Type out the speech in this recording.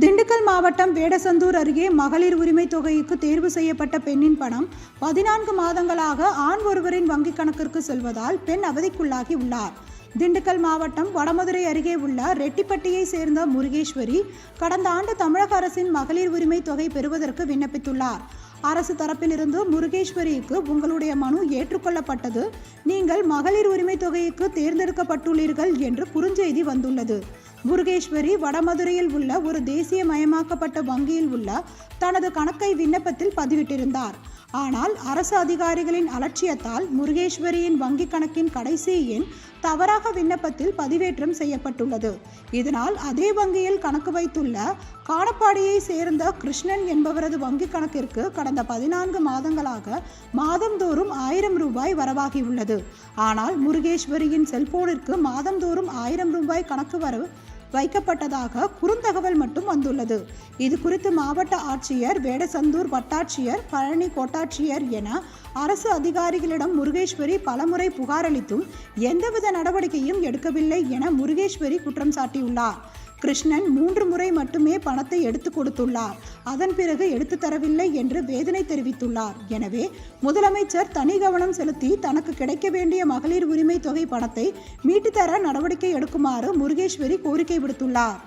திண்டுக்கல் மாவட்டம் வேடசந்தூர் அருகே மகளிர் உரிமை தொகைக்கு தேர்வு செய்யப்பட்ட பெண்ணின் பணம் பதினான்கு மாதங்களாக ஆண் ஒருவரின் வங்கிக் கணக்கிற்கு செல்வதால் பெண் அவதிக்குள்ளாகி உள்ளார். திண்டுக்கல் மாவட்டம் வடமதுரை அருகே உள்ள ரெட்டிப்பட்டியை சேர்ந்த முருகேஸ்வரி கடந்த ஆண்டு தமிழக அரசின் மகளிர் உரிமை தொகை பெறுவதற்கு விண்ணப்பித்துள்ளார். அரசு தரப்பிலிருந்து முருகேஸ்வரிக்கு உங்களுடைய மனு ஏற்றுக்கொள்ளப்பட்டது. நீங்கள் மகளிர் உரிமை தொகைக்கு தேர்ந்தெடுக்கப்பட்டுள்ளீர்கள் என்று குறுஞ்செய்தி வந்துள்ளது. முருகேஸ்வரி வடமதுரையில் உள்ள ஒரு தேசியமயமாக்கப்பட்ட வங்கியில் உள்ள தனது கணக்கை விண்ணப்பத்தில் பதிவிட்டிருந்தார். ஆனால் அரசு அதிகாரிகளின் அலட்சியத்தால் முருகேஸ்வரியின் வங்கிக் கணக்கின் கடைசி எண் தவறாக விண்ணப்பத்தில் பதிவேற்றம் செய்யப்பட்டுள்ளது. இதனால் அதே வங்கியில் கணக்கு வைத்துள்ள காணப்பாடியை சேர்ந்த கிருஷ்ணன் என்பவரது வங்கிக் கணக்கிற்கு கடந்த பதினான்கு மாதங்களாக மாதந்தோறும் ஆயிரம் ரூபாய் வரவாகியுள்ளது. ஆனால் முருகேஸ்வரியின் செல்போனிற்கு மாதந்தோறும் ஆயிரம் ரூபாய் கணக்கு வரவு வைக்கப்பட்டதாக குறுந்தகவல் மட்டும் வந்துள்ளது. இது குறித்து மாவட்ட ஆட்சியர் வேடசந்தூர் வட்டாட்சியர் பழனி கோட்டாட்சியர் என அரசு அதிகாரிகளிடம் முருகேஸ்வரி பலமுறை புகாரளித்தும் எந்தவித நடவடிக்கையும் எடுக்கவில்லை என முருகேஸ்வரி குற்றம் சாட்டியுள்ளார். கிருஷ்ணன் மூன்று முறை மட்டுமே பணத்தை எடுத்து கொடுத்துள்ளார். அதன் பிறகு எடுத்து தரவில்லை என்று வேதனை தெரிவித்துள்ளார். எனவே முதலமைச்சர் தனி கவனம் செலுத்தி தனக்கு கிடைக்க வேண்டிய மகளிர் உரிமை தொகை பணத்தை மீட்டுத்தர நடவடிக்கை எடுக்குமாறு முருகேஸ்வரி கோரிக்கை விடுத்துள்ளார்.